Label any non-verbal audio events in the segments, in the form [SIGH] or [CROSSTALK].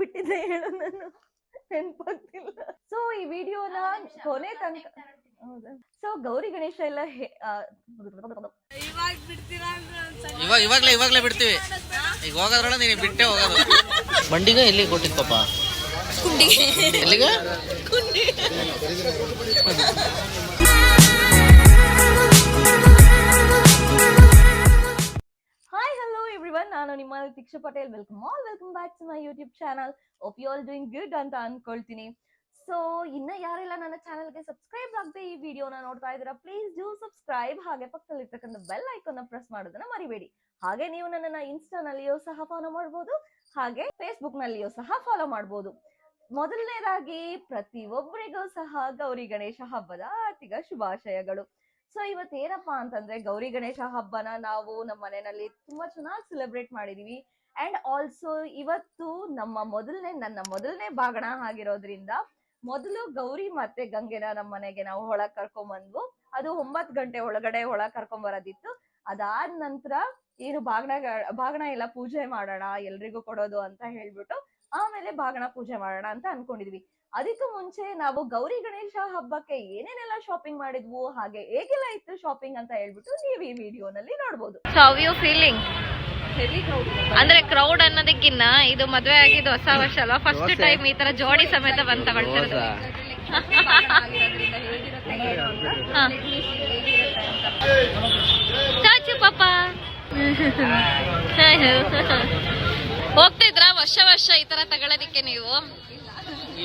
ಬಿಟ್ಟಿದ್ದೆ ಹೇಳು ನಾನು ನೆನ್ಪಾಗ್ತಿಲ್ಲ. ಸೊ ಈ ವಿಡಿಯೋನ ಕೊನೆ ತನಕ ಹೌದಾ? ಸೊ ಗೌರಿ ಗಣೇಶ ಎಲ್ಲ ಇವಾಗ ಇವಾಗ್ಲೇ ಇವಾಗ್ಲೇ ಬಿಡ್ತೀವಿ. ಈಗ ಹೋಗೋದ್ರೊಳ ನೀನು ಬಿಟ್ಟೆ ಹೋಗೋದು. ಬಂಡಿಗ ಎಲ್ಲಿ ಕೊಟ್ಟಿದ್ ಕುಂಡಿಗೆ ಎಲ್ಲಿಗೆ? ಹಾಯ್ ಎವ್ರಿವನ್ ನಾನು ನಿಮ್ಮ Deeksha Patel. Welcome all welcome back to my YouTube channel hope you all doing good ಅಂತ ಅನ್ಕೊಳ್ತೀನಿ. ಸೊ ಇನ್ನ ಯಾರೆಲ್ಲ ನನ್ನ ಚಾನಲ್ಗೆ ಸಬ್ಸ್ಕ್ರೈಬ್ ಆಗದೆ ಈ ವಿಡಿಯೋನ ನೋಡ್ತಾ ಇದ್ದೀರಾ ಪ್ಲೀಸ್ ಡೂ ಸಬ್ಸ್ಕ್ರೈಬ್ ಹಾಗೆ ಪಕ್ಕದಲ್ಲಿರ್ತಕ್ಕಂಥ ಬೆಲ್ ಐಕಾನ್ ಪ್ರೆಸ್ ಮಾಡೋದನ್ನ ಮರಿಬೇಡಿ. ಹಾಗೆ ನೀವು ನನ್ನನ್ನ ಇನ್ಸ್ಟಾನಲ್ಲಿಯೂ ಸಹ ಫಾಲೋ ಮಾಡ್ಬೋದು. ಹಾಗೆ ಫೇಸ್ಬುಕ್ ನಲ್ಲಿಯೂ ಸಹ ಫಾಲೋ ಮಾಡ್ಬೋದು. ಮೊದಲನೇದಾಗಿ ಪ್ರತಿ ಒಬ್ಬರಿಗೂ ಸಹ ಗೌರಿ ಗಣೇಶ ಹಬ್ಬದ ಆರ್ಥಿಕ ಶುಭಾಶಯಗಳು. ಸೊ ಇವತ್ತು ಏನಪ್ಪಾ ಅಂತಂದ್ರೆ ಗೌರಿ ಗಣೇಶ ಹಬ್ಬನ ನಾವು ನಮ್ಮ ಮನೆಯಲ್ಲಿ ತುಂಬಾ ಚೆನ್ನಾಗಿ ಸೆಲೆಬ್ರೇಟ್ ಮಾಡಿದೀವಿ. ಅಂಡ್ ಆಲ್ಸೋ ಇವತ್ತು ನಮ್ಮ ಮೊದಲನೇ, ನನ್ನ ಮೊದಲನೇ ಬಾಗಣ ಆಗಿರೋದ್ರಿಂದ ಮೊದಲು ಗೌರಿ ಮತ್ತೆ ಗಂಗೆನ ನಮ್ಮ ಮನೆಗೆ ನಾವು ಒಳಗ್ ಕರ್ಕೊಂಡ್ ಬಂದ್ವು. ಅದು ಒಂಬತ್ ಗಂಟೆ ಒಳಗಡೆ ಒಳಗ್ ಕರ್ಕೊಂಡ್ ಬರೋದಿತ್ತು. ಅದಾದ ನಂತರ ಏನು ಬಾಗಣ ಬಾಗಣ ಎಲ್ಲ ಪೂಜೆ ಮಾಡೋಣ, ಎಲ್ರಿಗೂ ಕೊಡೋದು ಅಂತ ಹೇಳ್ಬಿಟ್ಟು ಆಮೇಲೆ ಬಾಗಣ ಪೂಜೆ ಮಾಡೋಣ ಅಂತ ಅನ್ಕೊಂಡಿದ್ವಿ. ಅದಕ್ಕೂ ಮುಂಚೆ ನಾವು ಗೌರಿ ಗಣೇಶ ಹಬ್ಬಕ್ಕೆ ಏನೇನೆಲ್ಲ ಶಾಪಿಂಗ್ ಮಾಡಿದ್ವು ಹಾಗೆ ಹೇಗೆಲ್ಲ ಇತ್ತು ಶಾಪಿಂಗ್ ಅಂತ ಹೇಳ್ಬಿಟ್ಟು ನೀವು ಈ ವಿಡಿಯೋನಲ್ಲಿ ನೋಡ್ಬೋದು. ಸೊ ಹೌ ಯು ಫೀಲಿಂಗ್ ಅಂದ್ರೆ ಕ್ರೌಡ್ ಅನ್ನೋದಕ್ಕಿನ್ನ ಇದು ಮದ್ವೆ ಆಗಿದ್ದು ಹೊಸ ವರ್ಷ ಅಲ್ವಾ? ಫಸ್ಟ್ ಟೈಮ್ ಈ ತರ ಜೋಡಿ ಸಮೇತ ಬಂದ್ ತಗೊಳ್ತಿರೋದು. ಚಾಚು ಪಾಪ. [LAUGHS] ಹೋಗ್ತಿದ್ರ ವರ್ಷ ವರ್ಷ ಈ ತರ ತಗೊಳ್ಳೋದಿಕ್ಕೆ ನೀವು?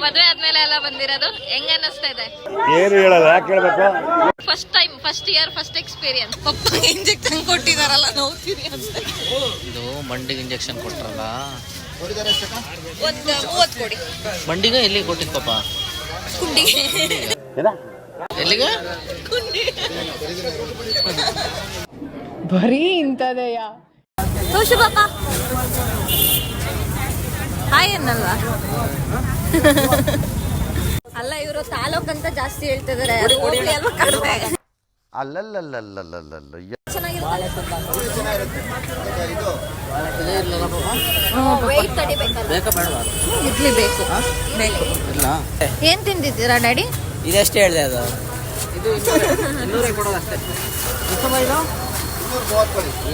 ಮದ್ವೆ ಆದ್ಮೇಲೆ ಎಲ್ಲ ಬಂದಿರೋದು. ಹೆಂಗ ಅನ್ನಿಸ್ತಾ ಇದೆ? ಏನು ಹೇಳಲ್ಲ ಯಾಕೆ ಹೇಳ್ಬೇಕು? First time first year first experience ಪಪ್ಪ ಇಂಜೆಕ್ಷನ್ ಕೊಟ್ಟಿದಾರಲ್ಲ ನೋಡ್ತೀರಿ ಅಂತ ಇದು ಮಂಡಿಗೆ ಇಂಜೆಕ್ಷನ್ ಕೊಟ್ರಲ್ಲ. ಒಂದು ಮೂವತ್ತು ಕೊಡಿ. ಮಂಡಿಗೆ ಎಲ್ಲಿ ಕೊಟ್ಟಿದ್ ಪಾಪ? ಕುಂಡಿಗೆ. ಎಲ್ಲಿಗೆ? ಬರೀ ಇಂಥದೆಯ? ಖುಷಿ ಪಾಪ. ಹಾಯ್ ಅನ್ನಲ್ವಾ ಅಲ್ಲ ಇವರು ತಾಲೂಕ್ ಅಂತ ಜಾಸ್ತಿ ಹೇಳ್ತಿದಾರೆ. ಅದು ಹೋಗ್ಲಿ ಅಲ್ವಾ ಕಡಿಮೆ ಅಲ್ಲಲ್ಲಲ್ಲಲ್ಲಲ್ಲಲ್ಲ ಇಡ್ಲಿ ಬೇಕು. ಏನ್ ತಿಂದಿದ್ದೀರಾ ಡ್ಯಾಡಿ? ಇದೆಷ್ಟೇ ಹೇಳಿದೆ ಅದು. ಇದು ಇನ್ನೂರೇ ಕೊಡೋದು ಅಷ್ಟೇ [LAUGHS]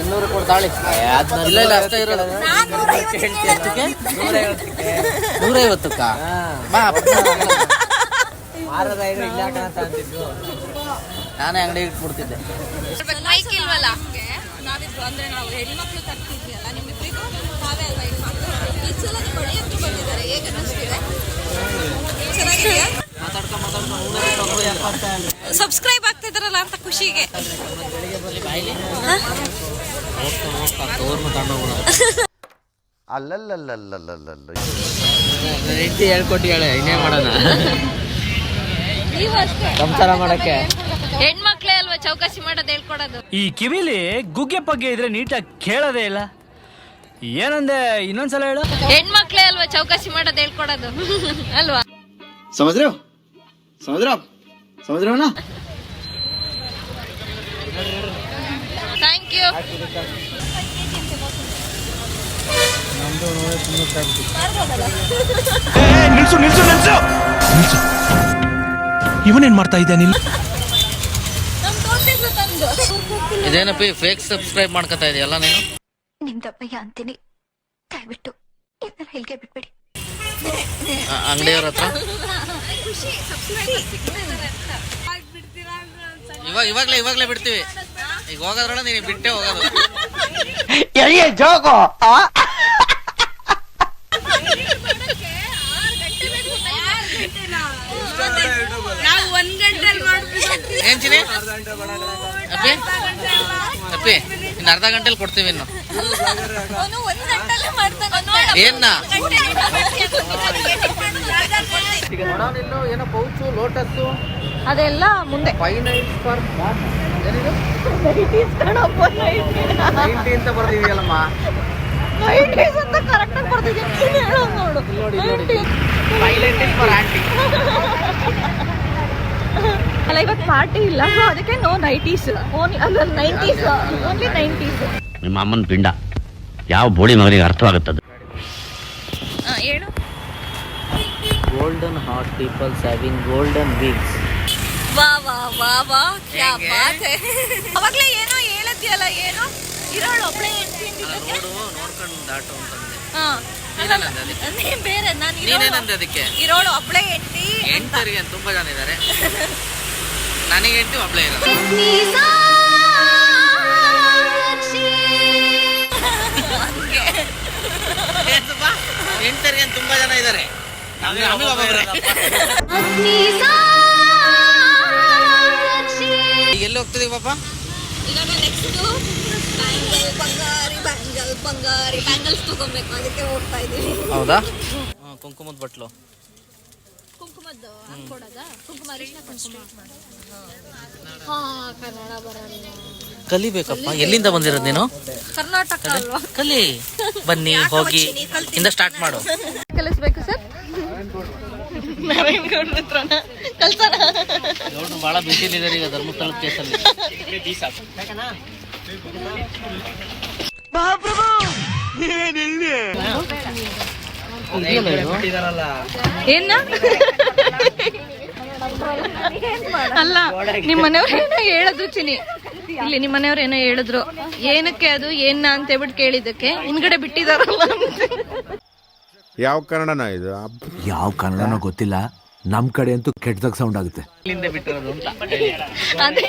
ಇನ್ನೂರು ಕೊಡ್ತಾಳಿ ಇಲ್ಲ ಇಲ್ಲ ಅಷ್ಟೇ ಇರೋದು. ಎಷ್ಟಕ್ಕೆ ನೂರೈವತ್ತಕ್ಕ. ಬಾ. ನಾನೇ ಅಂಗಡಿ ಇಟ್ಬಿಡ್ತಿದ್ದೆ. ಮೈಕ್ ಇಲ್ವಲ್ಲ ನಾವಿಬ್ರು ಅಂದ್ರೆ ನಾವು ಹೆಣ್ಮಕ್ಳು ತರ್ತಿದ್ವಿ ಅಲ್ಲ ನಿಮ್ಮಿಬ್ರಿಗೂ ನಾವೇ ಅಲ್ವಾ ಇದು ಈ ಸಲ ಬಂದಿದ್ದಾರೆ. ಹೇಗೆ ಅನ್ನಿಸ್ತಿದೆ? ಚೆನ್ನಾಗಿದೆಯಾ? ಸಬ್ಸ್ಕ್ರೈಬ್ ಆಗ್ತಾ ಅಂತ ಖುಷಿಗೆ. ಅಲ್ಲಲ್ಲಲ್ಲಲ್ಲಲ್ಲಲ್ಲ ಹೆಂಡತಿ ಇನ್ನೇ ಮಾಡೋಣ ಮಾಡಕ್ಕೆ ಹೆಣ್ಮಕ್ಳೇ ಅಲ್ವಾ ಚೌಕಾಸಿ ಮಾಡೋದು ಹೇಳ್ಕೊಡೋದು ಈ ಕಿವಿಲಿ ಗುಗ್ಗೆ ಪಗ್ಗೆ ಇದ್ರೆ ನೀಟಾಗಿ ಕೇಳೋದೇ ಇಲ್ಲ ಏನಂದೆ ಇನ್ನೊಂದ್ಸಲ ಹೇಳು ಹೆಣ್ಮಕ್ಳೇ ಅಲ್ವಾ ಚೌಕಾಸಿ ಮಾಡೋದು ಹೇಳ್ಕೊಡೋದು ಅಲ್ವಾ ಸಮಜ್ರಿ समझ रहे हो आप समझ रहे हो ना ಥ್ಯಾಂಕ್ ಯು ನಿಲ್ಸು ನಿಲ್ಸು ನಿಲ್ಸು ನಿಲ್ಸು ಇವನೇನ್ ಮಾಡ್ತಾ ಇದ್ದ ನಿಲ್ ಇದೇನಪ್ಪಿ ಫೇಕ್ ಸಬ್ಸ್ಕ್ರೈಬ್ ಮಾಡ್ಕೊತಾ ಇದೆಯಲ್ಲ ನೀನು ನಿಮ್ದಪ್ಪಯ್ಯ ಅಂತೀನಿ ದಯವಿಟ್ಟು ಇದನ್ನ ಹೇಳಿಗೆ ಬಿಟ್ಬಿಡಿ ಆ- ಅಂಗಡಿಯವ್ರ ಹತ್ರ? ಇವಾಗ ಇವಾಗಲೇ ಇವಾಗಲೇ ಬಿಡ್ತೀವಿ. ಈಗ ಹೋಗೋದ್ರೊಳಗೆ ನೀನು ಬಿಟ್ಟೆ ಹೋಗೋದು. ಏನ್ ಚಿನಿ ಅಪ್ಪಿ? ಅಪ್ಪಿ? ಇನ್ನು ಅರ್ಧ ಗಂಟೆಲಿ ಕೊಡ್ತೀವಿ ಇನ್ನು. ಏನ್ನ ಏನೋ ಪೌಚು ಲೋಟಸ್ಸು. ಅದೆಲ್ಲ ಮುಂದೆ. ಫೈವ್ ನೈಟ್ ಫಾರ್ ಏನಿದು? ನೈಂಟಿ ಅಂತ ಬರ್ದಿದೆಯಲ್ಲಮ್ಮ ಅಂತ ಕರೆಕ್ಟ್ ಆಗಿ ಬರ್ತಿದ್ದೀನಿ ಹೇಳೋದು ನೋಡು. ಫಾರ್ ಆಂಟಿ [LAUGHS] ಇವತ್ತು ಪಾರ್ಟಿ ಇಲ್ಲ. ಸೊ ಅದಕ್ಕೆ ನೋ ನೈಟೀಸ್ ಓನ್ಲಿ ಅಲ್ಲ ನೈಂಟೀಸ್ ಓನ್ಲಿ ನೈಂಟೀಸ್ ನಿಮ್ಮ ಅಮ್ಮನ ಪಿಂಡ. ಯಾವ ಬೋಳಿ ಮಗನಿಗೆ ಅರ್ಥವಾಗುತ್ತದೆ? ಹೇಳು. Golden heart peoples having golden weeks ವಾ ವಾ ವಾ ವಾ. ಕ್ಯಾ? ಬಾತ್ ಹೈ ಅವಾಗ್ಲೇ ಏನೋ ಹೇಳದ್ಯಲ್ಲ ಏನೋ? ಇರೋಳು ಒಬ್ಳೆ ಹೆಂಡ್ತಿ ಅಂದಿದ್ದಕ್ಕೆ? ನೋಡು ನೋಡ್ಕೊಂಡು ದಾಟು ಅಂತಂದೆ ಹಾ. ಅದಕ್ಕೆ? ನೀನ್ ಬೇರೆ ನಾನು ನೀನೇನಂದೆ ಅದಕ್ಕೆ? ಇರೋಳು ಒಬ್ಳೆ ಹೆಂಡ್ತಿ ಹೆಂಡತರಿಗೆ ತುಂಬಾ ಜನ ಇದ್ದಾರೆ. [LAUGHS] ನನಗೆ ಹೆಂಡತಿ ಒಬ್ಳೆ ಇರೋದು. ಹೆಣ್ತರಿಗೆ ತುಂಬಾ ಜನ ಇದ್ದಾರೆ ನಮಗೆ ಒಬ್ಬೊಬ್ರೆ. ಈಗ ಎಲ್ಲಿ ಹೋಗ್ತಿದೀವಿ ಪಾಪ? ಇವಾಗ ನೆಕ್ಸ್ಟ್ ಬ್ಯಾಂಗಲ್ ಬಂಗಾರಿ ಬ್ಯಾಂಗಲ್ ಬಂಗಾರಿ. ಬ್ಯಾಂಗಲ್ಸ್ ತಗೊಬೇಕು ಅದಕ್ಕೆ ಹೋಗ್ತಾ ಇದೀವಿ ಹೌದಾ? ಕುಂಕುಮದ ಬಟ್ಲು. ಕುಂಕುಮದ್ದು ಹಾಕೊಡೋದ ಕುಂಕುಮ ಅರಿಶಿನ ಕುಂಕುಮ. ಹಾ. ಕನ್ನಡ ಬರಲ್ಲ. ಕಲಿಬೇಕಪ್ಪ. ಎಲ್ಲಿಂದ ಬಂದಿರೋದು ನೀನು? ಕರ್ನಾಟಕ ಅಲ್ವಾ? ಕಲಿ. ಬನ್ನಿ ಹೋಗಿ. ಇಂದ ಸ್ಟಾರ್ಟ್ ಮಾಡು. ಕಲಿಸ್ಬೇಕು ಸರ್? ನಾರಾಯಣ ಗೌಡ್ರ ಹತ್ರನ? ಕಲ್ಸೋಣ. ಗೌಡ್ರು ಬಹಳ ಬಿಸಿಲಿದ್ದಾರೆ ಈಗ ಧರ್ಮಸ್ಥಳದ ಕೇಸಲ್ಲಿ ಏನ? ಅಲ್ಲ ನಿಮ್ ಮನೆಯವ್ರು ಏನೋ ಹೇಳಿದ್ರು ಚಿನಿ ಇಲ್ಲಿ ನಿಮ್ ಮನೆಯವ್ರು ಏನೋ ಹೇಳಿದ್ರು. ಏನಕ್ಕೆ ಅದು ಏನ ಅಂತ ಹೇಳ್ಬಿಟ್ಟು ಕೇಳಿದ್ದಕ್ಕೆ. ಹಿಂದ್ಗಡೆ ಬಿಟ್ಟಿದಾರಲ್ಲ ಅಂತ. ಯಾವ ಕನ್ನಡನ ಇದು? ಯಾವ ಕನ್ನಡನೋ ಗೊತ್ತಿಲ್ಲ. ನಮ್ ಕಡೆ ಅಂತೂ ಕೆಟ್ಟದಾಗ ಸೌಂಡ್ ಆಗುತ್ತೆ. ಅದೇ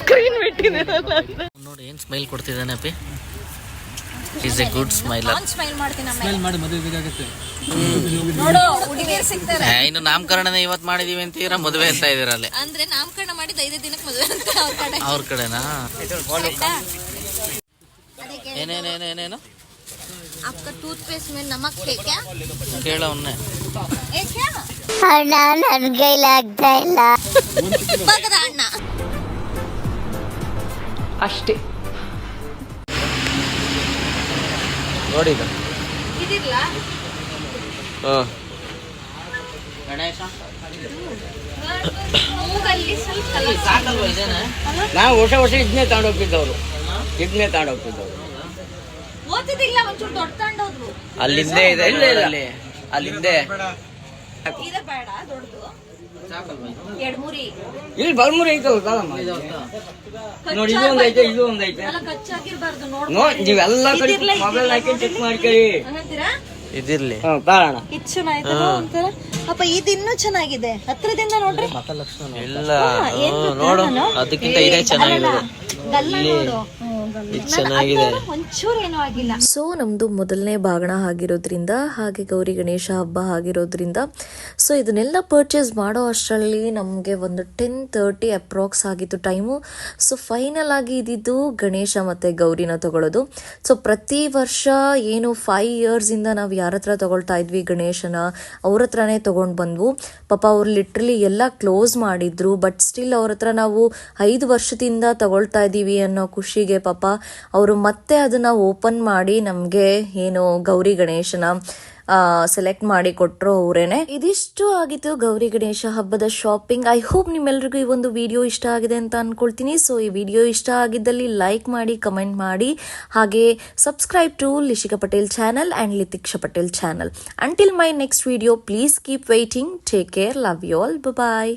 ಸ್ಕ್ರೀನ್ ಬಿಟ್ಟಿದಾರಲ್ಲ ಅಂತ. ನೋಡಿ ಏನ್ ಸ್ಮೈಲ್ ಕೊಡ್ತಿದ್ದಾನೆ ಅಪ್ಪಿ? Is A good smile non smile ಮಾಡ್ತೀನಿ ನೋಡು ಹುಡುಗಿಯರು ಸಿಗ್ತಾರೆ ಇನ್ನು ನಾಮಕರಣನೇ ಇವತ್ ಮಾಡಿದೀವಿ ಅಂತೀರಾ ಮದುವೆ ಅಂತ ಇದೀರ ಅಲ್ಲಿ ಅಂದ್ರೆ ನಾಮಕರಣ ಮಾಡಿದ ಐದೇ ದಿನಕ್ಕೆ ಮದುವೆ ಅಂತ ಅವ್ರ ಕಡೆ ಅವ್ರ ಕಡೆನಾ ಆಯ್ತಾ? ಏನೇನೇನೇನೇನು आपका टूथपेस्ट में नमक है क्या ಕೇಳ ಅವನ್ನೇ ए क्या ಅಣ್ಣ ನನ್ ಕೈಲಾಗ್ತಾ ಇಲ್ಲ ಬಗದ ಅಣ್ಣ ಅಷ್ಟೇ ನೋಡಿ ಇದು ನಾವು ವರ್ಷ ವರ್ಷ ಇದನ್ನೇ ತಗೊಂಡೋಗ್ತಿದ್ದವ್ರು ಇದನ್ನೇ ತಗೊಂಡೋಗ್ತಿದ್ದವ್ರು ಅಲ್ಲಿಂದೇ ಇದೆ. ಅಲ್ಲಿಂದೇ. ಇದೆ ಅಲ್ಲಿ ಅಲ್ಲಿಂದೇ ಇಲ್ಲಿ ಬಲ್ಮುರಿ ಐತಲ್ಲ ಕಾಲಮ್ಮ ನೋಡಿ ಇದು ಒಂದ್ ಐತೆ ಇದು ಒಂದ್ ಐತೆ ನೋಡಿ ನೀವೆಲ್ಲ ಕಡೆ ಮೊಬೈಲ್ ಹಾಕಿ ಚೆಕ್ ಮಾಡ್ಕೊಳ್ಳಿ. ಇದಿರ್ಲಿ. ಕಾರಣ ಇದು ಒಂಥರ? ಅಪ್ಪ ಇದು ಇನ್ನೂ ಚೆನ್ನಾಗಿದೆ. ಹತ್ರದಿಂದ ನೋಡ್ರಿ. ಇಲ್ಲ ನೋಡು. ಅದಕ್ಕಿಂತ ಇದೇ ಚೆನ್ನಾಗಿದೆ ಗಲ್ಲ ನೋಡು. ಚೆನ್ನಾಗಿದೆ. ಒಂಚೂರು ಏನೂ ಆಗಿಲ್ಲ. ಸೊ ನಮ್ದು ಮೊದಲನೇ ಬಾಗಣ ಆಗಿರೋದ್ರಿಂದ ಹಾಗೆ ಗೌರಿ ಗಣೇಶ ಹಬ್ಬ ಆಗಿರೋದ್ರಿಂದ ಸೊ ಇದನ್ನೆಲ್ಲ ಪರ್ಚೇಸ್ ಮಾಡೋ ಅಷ್ಟರಲ್ಲಿ ನಮಗೆ ಒಂದು ಟೆನ್ ತರ್ಟಿ ಅಪ್ರಾಕ್ಸ್ ಆಗಿತ್ತು ಟೈಮು ಸೊ ಫೈನಲ್ ಆಗಿ ಇದ್ದಿದ್ದು ಗಣೇಶ ಮತ್ತು ಗೌರಿನ ತಗೊಳ್ಳೋದು ಸೊ ಪ್ರತಿ ವರ್ಷ ಏನು ಫೈವ್ ಇಯರ್ಸಿಂದ ನಾವು ಯಾರ ಹತ್ರ ತಗೊಳ್ತಾ ಇದ್ವಿ ಗಣೇಶನ ಅವ್ರ ಹತ್ರನೇ ತೊಗೊಂಡು ಬಂದ್ವು. ಪಾಪ ಅವ್ರು ಲಿಟ್ರಲಿ ಎಲ್ಲ ಕ್ಲೋಸ್ ಮಾಡಿದ್ರು ಬಟ್ ಸ್ಟಿಲ್ ಅವ್ರ ಹತ್ರ ನಾವು ಐದು ವರ್ಷದಿಂದ ತಗೊಳ್ತಾ ಇದ್ದೀವಿ ಅನ್ನೋ ಖುಷಿಗೆ ಪಾಪ ಅವರು ಮತ್ತೆ ಅದನ್ನ ಓಪನ್ ಮಾಡಿ ನಮಗೆ ಏನು ಗೌರಿ ಗಣೇಶನ ಸೆಲೆಕ್ಟ್ ಮಾಡಿ ಕೊಟ್ಟರು ಅವರೇನೆ. ಇದಿಷ್ಟು ಆಗಿತ್ತು ಗೌರಿ ಗಣೇಶ ಹಬ್ಬದ ಶಾಪಿಂಗ್ ಐ ಹೋಪ್ ನಿಮ್ಮೆಲ್ರಿಗೂ ಈ ಒಂದು ವಿಡಿಯೋ ಇಷ್ಟ ಆಗಿದೆ ಅಂತ ಅನ್ಕೊಳ್ತೀನಿ. ಸೊ ಈ ವಿಡಿಯೋ ಇಷ್ಟ ಆಗಿದ್ದಲ್ಲಿ ಲೈಕ್ ಮಾಡಿ ಕಮೆಂಟ್ ಮಾಡಿ. ಹಾಗೆ subscribe to Lishika Patel channel and Litiksha Patel channel until my next video please keep waiting take care love you all bye